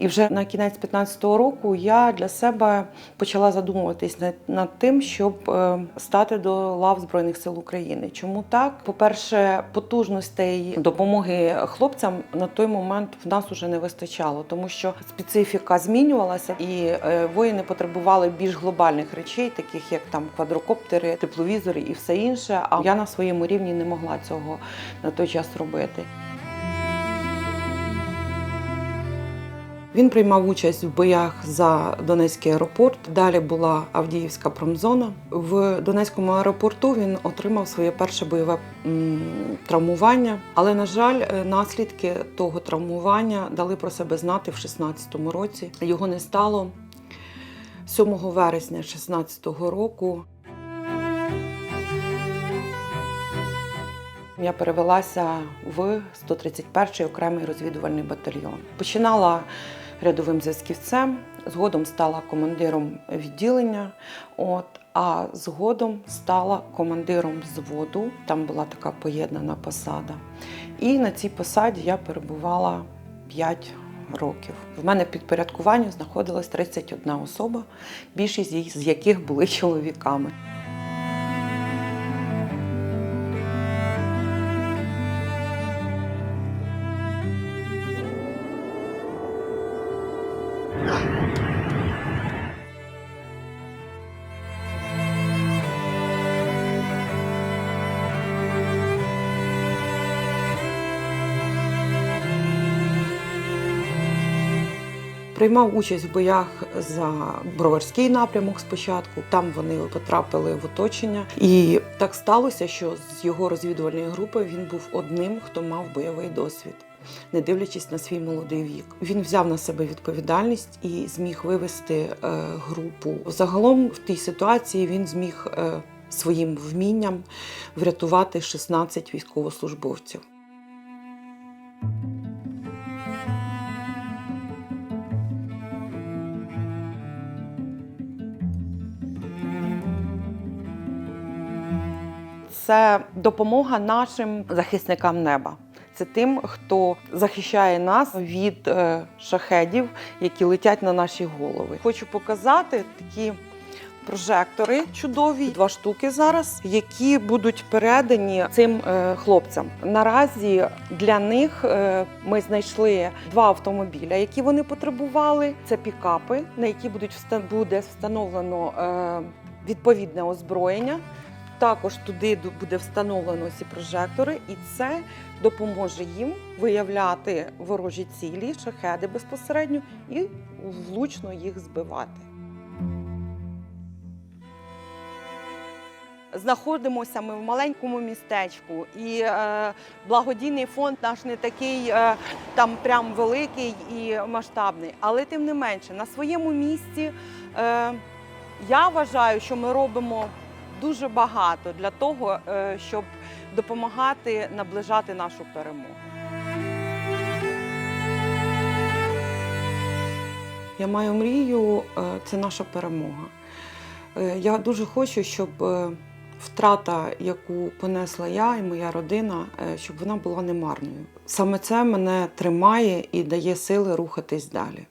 І вже на кінець 15-го року я для себе почала задумуватись над, тим, щоб е, стати до лав Збройних сил України. Чому так? По-перше, потужностей допомоги хлопцям на той момент в нас уже не вистачало, тому що специфіка змінювалася, і е, воїни потребували більш глобальних речей, таких як там квадрокоптери, тепловізори і все інше. А я на своєму рівні не могла цього на той час робити. Він приймав участь в боях за Донецький аеропорт. Далі була Авдіївська промзона. В Донецькому аеропорту він отримав своє перше бойове травмування. Але, на жаль, е, наслідки того травмування дали про себе знати в 16-му році. Його не стало 7 вересня 16-го року. Я перевелася в 131-й окремий розвідувальний батальйон. Починала рядовим зв'язківцем, згодом стала командиром відділення. От, а згодом стала командиром взводу. Там була така поєднана посада. І на цій посаді я перебувала 5 років. В мене в підпорядкуванні знаходилась 31 особа, більшість з яких були чоловіками. Приймав участь в боях за Броварський напрямок спочатку. Там вони потрапили в оточення. І так сталося, що з його розвідувальної групи він був одним, хто мав бойовий досвід. Не дивлячись на свій молодий вік, він взяв на себе відповідальність і зміг вивести е, групу. Загалом в тій ситуації він зміг е, своїм вмінням врятувати 16 військовослужбовців. Це допомога нашим захисникам неба. Це тим, хто захищає нас від е, шахедів, які летять на наші голови. Хочу показати такі прожектори чудові, два штуки зараз, які будуть передані цим е, хлопцям. Наразі для них е, ми знайшли два автомобіля, які вони потребували. Це пікапи, на які будуть буде встановлено відповідне озброєння. Також туди буде встановлено ці прожектори, і це допоможе їм виявляти ворожі цілі, шахеди безпосередньо і влучно їх збивати. Знаходимося ми в маленькому містечку, і е, благодійний фонд наш не такий е, там прям великий і масштабний. Але тим не менше, на своєму місці е, я вважаю, що ми робимо дуже багато для того, е, щоб допомагати наближати нашу перемогу. Я маю мрію, е, це наша перемога. Е, Я дуже хочу, щоб втрата, яку понесла я і моя родина, щоб вона була немарною. Саме це мене тримає і дає сили рухатись далі.